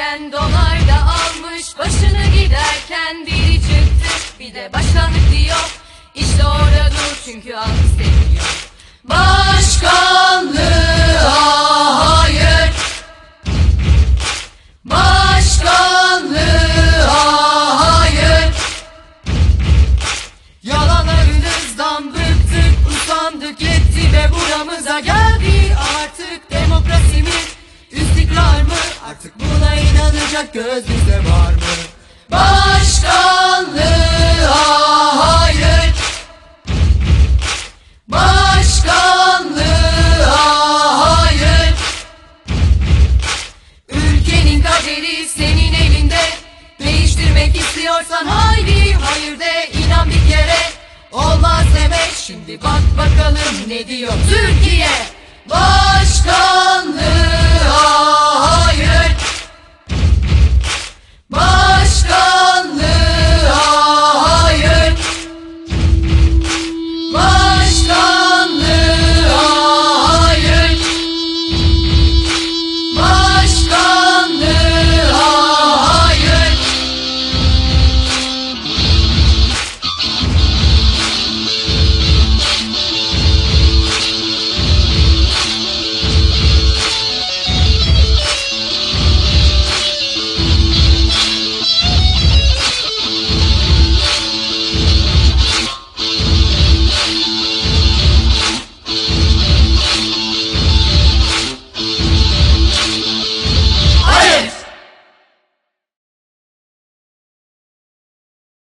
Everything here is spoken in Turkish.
derken dolar da almış başını giderken biri çıktı. Bir de başkanlık diyor işte orada dur çünkü halk istemiyor. Başkanlığa hayır. Başkanlığa hayır. Yalanlarınızdan bıktık usandık yetti ve buramıza geldi inanacak göz bizde var mı? Başkanlığa hayır. Başkanlığa hayır. Ülkenin kaderi senin elinde. Değiştirmek istiyorsan haydi hayır de inan bir kere. Olmaz demek şimdi bak bakalım ne diyor Türkiye